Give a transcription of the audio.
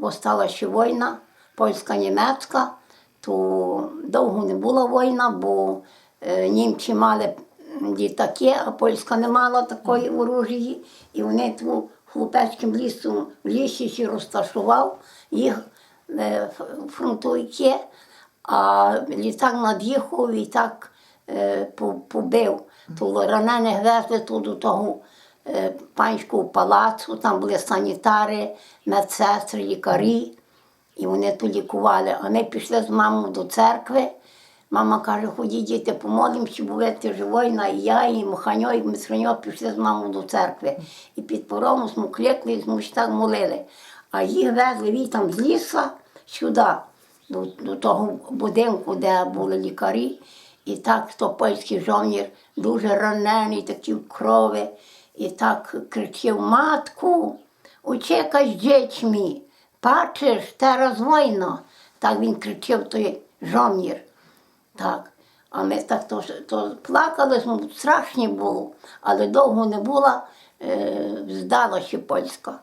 бо стала ще війна, польська-німецька, то довго не була війна, бо е, німці мали літаки, а польська не мала такої оружії. І вони ту хлопецьким лісом в лісі ще розташував їх е, фронтовики, а літак над'їхав і так е, побив. То ранених везли тут до того панського палацу, там були санітари, медсестри, лікарі. І вони то лікували. А ми пішли з мамою до церкви. Мама каже, ходіть, діти, помолимося, ви ти і я, і Моханьо, і Мисраньо пішли з мамою до церкви. І під порогом ми кликли, ми так молили. А їх везли від там з ліса сюди, до, до того будинку, де були лікарі. І так то польський жовнір дуже ранений, такий в крові. І так кричив матку, учека з дітьми, бачиш, зараз війна. Так він кричив той жомір. Так. А ми так то, то плакали, страшні страшно було, але довго не було, е, здала польська.